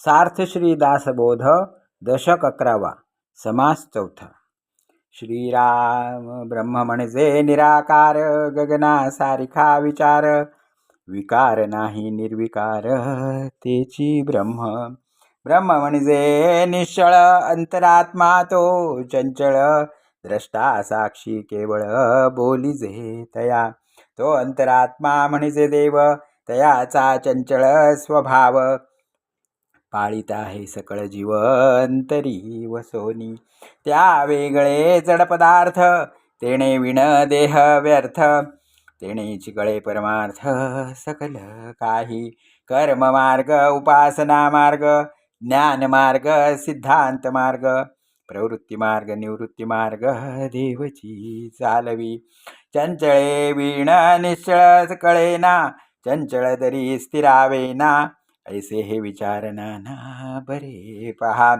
सार्थ श्री दासबोध दशक अकरावा समास चौथा. श्रीराम ब्रह्म म्हणजे निराकार गगना सारिखा विचार विकार नाही निर्विकार तेची ब्रह्म. ब्रह्म म्हणजे निश्चळ अंतरात्मा तो चंचळ द्रष्टा साक्षी केवळ बोली जे तया. तो अंतरात्मा म्हणजे देव तयाचा चंचळ स्वभाव पाळीत आहे सकळ जीवंतरी वसोनी त्या वेगळे जड पदार्थ तेणे विण देह व्यर्थ तेणे चिकळे परमार्थ सकल काही. कर्म मार्ग उपासना मार्ग ज्ञान मार्ग सिद्धांत मार्ग प्रवृत्ती मार्ग निवृत्ती मार्ग देवची चालवी. चंचळे वीण निश्चळ कळेना चंचळ तरी स्थिरावेना ऐसे हे विचार नाना बरे पहा.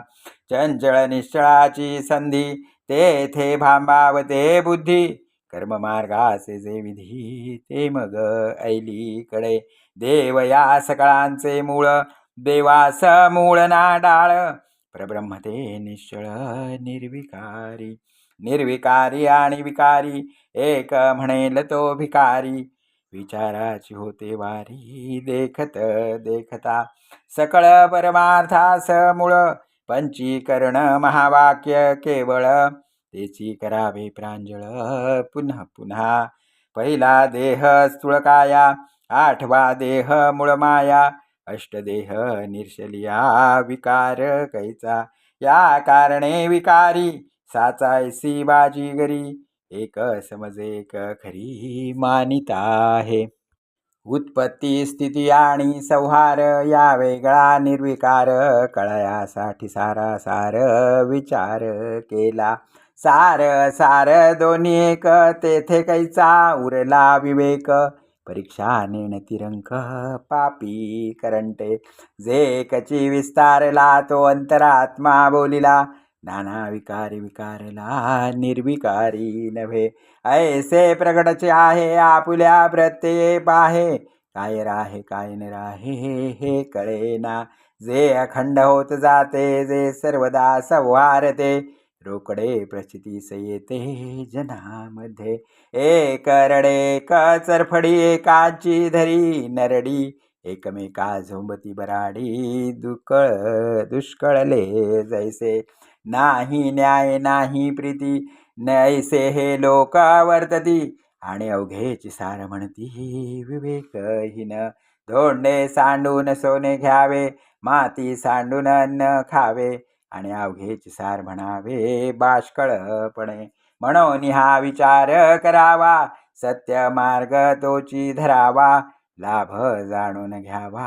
चंचळ निश्चळाची संधी तेथे भांबावते बुद्धी. कर्ममार्गाचे जे विधी ते मग ऐलीकडे. देव या सकळांचे मूळ देवास मूळ ना डाळ. प्रब्रह्म ते निश्चळ निर्विकारी. निर्विकारी आणि विकारी एक म्हणेल तो भिकारी. विचाराची होते वारी देखत देखता. सकळ परमार्थास मूळ पंचीकरण महावाक्य केवळ. तेची करावे प्रांजळ पुन्हा पुन्हा. पहिला देह स्थूळकाया आठवा देह मूळमाया अष्टदेह निर्शलिया विकार कैचा. या कारणे विकारी साचायसी बाजीगरी एक समजे एक खरी मानिता आहे. उत्पत्ती स्थिती आणि संहार या वेगळा निर्विकार कळयासाठी सारा सार विचार केला. सार सार दोन्ही एक तेथे कैचा उरला विवेक. परीक्षा नेण तिरंक पापी करंटे. जे कची विस्तारला तो अंतरात्मा बोलिला. नाना विकारी विकारला निर्विकारी नव्हे. ऐसे प्रगटचे आहे आपुल्या प्रत्यये पाहे. काय राहे काय न राहे हे कळेना. जे अखंड होत जाते जे सर्वदा संवारते. रोकडे प्रचितीस येते जनामध्ये. ए करडे कचरफडी एकाची धरी नरडी. एकमेका झोंबती बराडी दुकळ दुष्कळले जैसे. नाही न्याय नाही प्रीती नैसे हे लोक वर्तती आणि अवघेची सार म्हणती विवेकहीन धोंडे सांडून सोने घ्यावे माती सांडून अन्न खावे. आणि अवघेची सार म्हणावे बाष्कळपणे म्हणून हा विचार करावा सत्य मार्ग तोची धरावा लाभ जाणून घ्यावा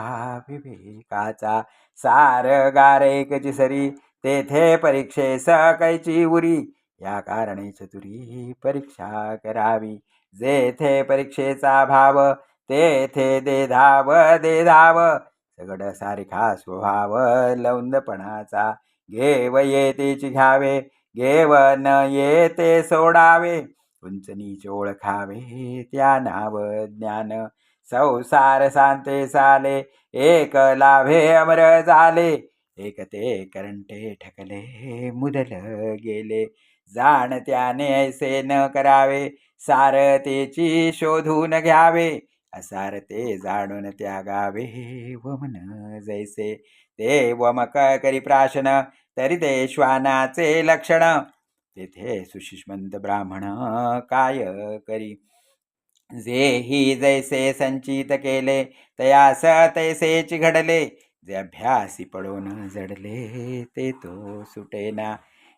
विवेकाचा सार गारेकची सरी तेथे परीक्षे कैची उरी. या कारणे चतुरी परीक्षा करावी. जेथे परीक्षेचा भाव तेथे दे धाव दे धाव. सगड सारखा स्वभाव लवंदपणाचा घेव येतेची घ्यावे. घेव न येते सोडावे. उंच नीच ओळखावे त्या नाव ज्ञान. संसार सांते साले एक लाभे अमर झाले. एक ते करंटे ठकले मुदल गेले. जाण त्याने ऐसे न करावे सारतेची शोधून घ्यावे. असार ते जाणून त्यागावे वमन जैसे. ते वमक करी प्राशन तरी ते श्वानाचे लक्षण. तेथे सुशिष्मंत ब्राह्मण काय करी? जेही जैसे संचित केले तयास तैसेच घडले. जे अभ्यासी पडून जडले ते तो सुटेना.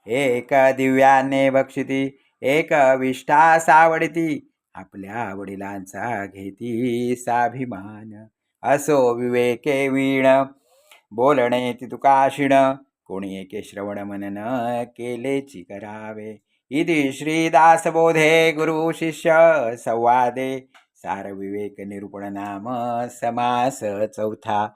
एक दिव्याने बक्षिती एक विष्ठा सावडती. आपल्या वडिलांचा घेती साभिमान असो विवेके वीण. बोलणे ती तुकाशिण कोणी एके श्रवण मनन केलेची करावे. इति श्रीदासबोधे गुरु शिष्य संवादे. सार विवेक निरूपण नाम समास चौथा.